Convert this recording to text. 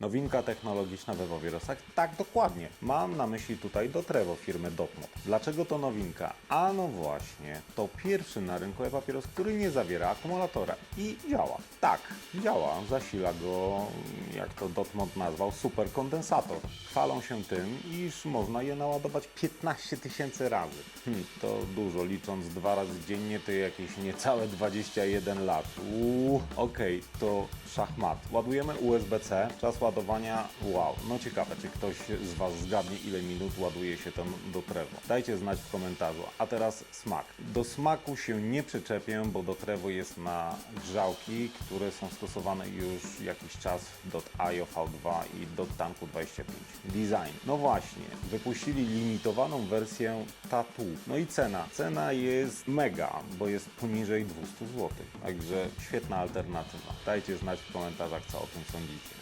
Nowinka technologiczna we Wawirosach? Tak, dokładnie. Mam na myśli tutaj Dotrevo firmy Dotmod. Dlaczego to nowinka? A no właśnie, to pierwszy na rynku e-papieros, który nie zawiera akumulatora i działa. Tak, działa. Zasila go, jak to Dotmod nazwał, superkondensator. Chwalą się tym, iż można je naładować 15 tysięcy razy. Hm, to dużo, licząc dwa razy dziennie, to jakieś niecałe 21 lat. Uuu, okej, to szachmat. Ładujemy USB-C, czas ładowania, wow, no ciekawe, czy ktoś z Was zgadnie, ile minut ładuje się ten do Trevo. Dajcie znać w komentarzu. A teraz smak. Do smaku się nie przyczepię, bo do Trevo jest na grzałki, które są stosowane już jakiś czas do IO V2 i Tanku 25. Design. No właśnie, wypuścili limitowaną wersję Tattoo. No i cena. Cena jest mega, bo jest poniżej 200 zł. Także świetna alternatywa. Dajcie znać w komentarzach, co o tym sądzicie.